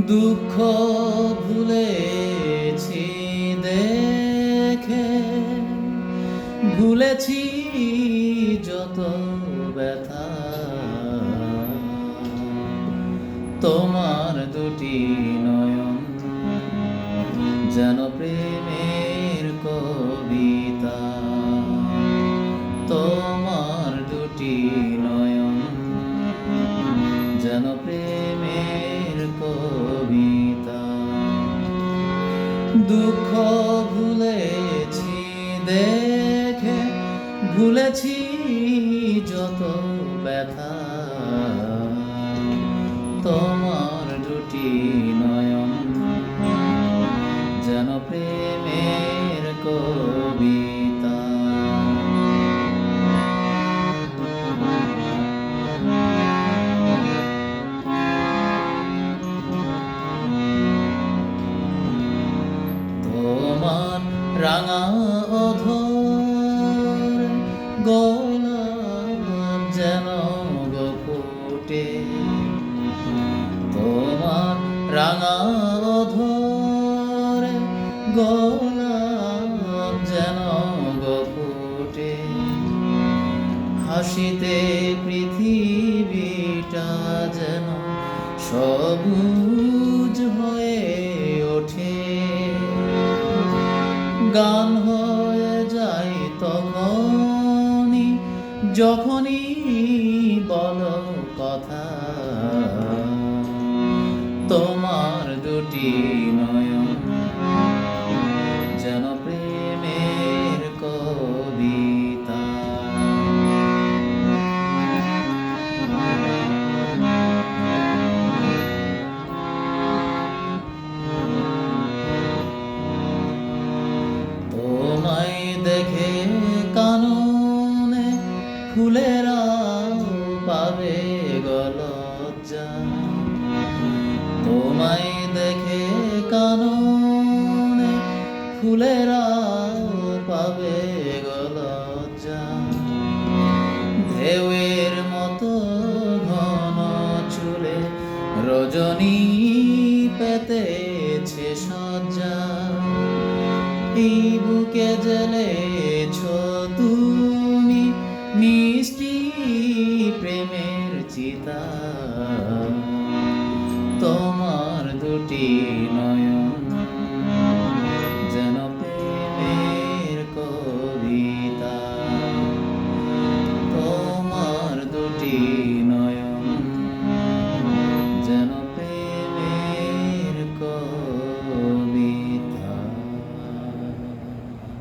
দুঃখ ভুলেছি দেখে। ভুলেছি যত ব্যথা। তোমার দুটি নয়ন যেন প্রেমের কবিতা। তোমার দুটি নয়ন যেন প্রেমের দুঃখ ভুলেছি দেখে ভুলেছি যত ব্যথা। তোমার দুটি নয়ন রাঙা অধর গোলাপ যেন গো ফুটে তোমার রাঙা অধর গোলাপ যেন গো ফুটে হাসিতে পৃথিবীটা যেন সবুজ গান হয়ে যায় তখনই যখনই বল কথা। তোমার দুটি নয়ন দেখে কাননে ফুলেরা পাবে গলজ্জা। তোমায় দেখে কাননে ফুলেরা পাবে গলজ্জা। ঢেউয়ের মতো ঘন চুলে রজনী পেতেছে সজ্জা। এই বুকে জ্বলেছ তুমি মিষ্টি প্রেমের চিতা। তোমার দুটি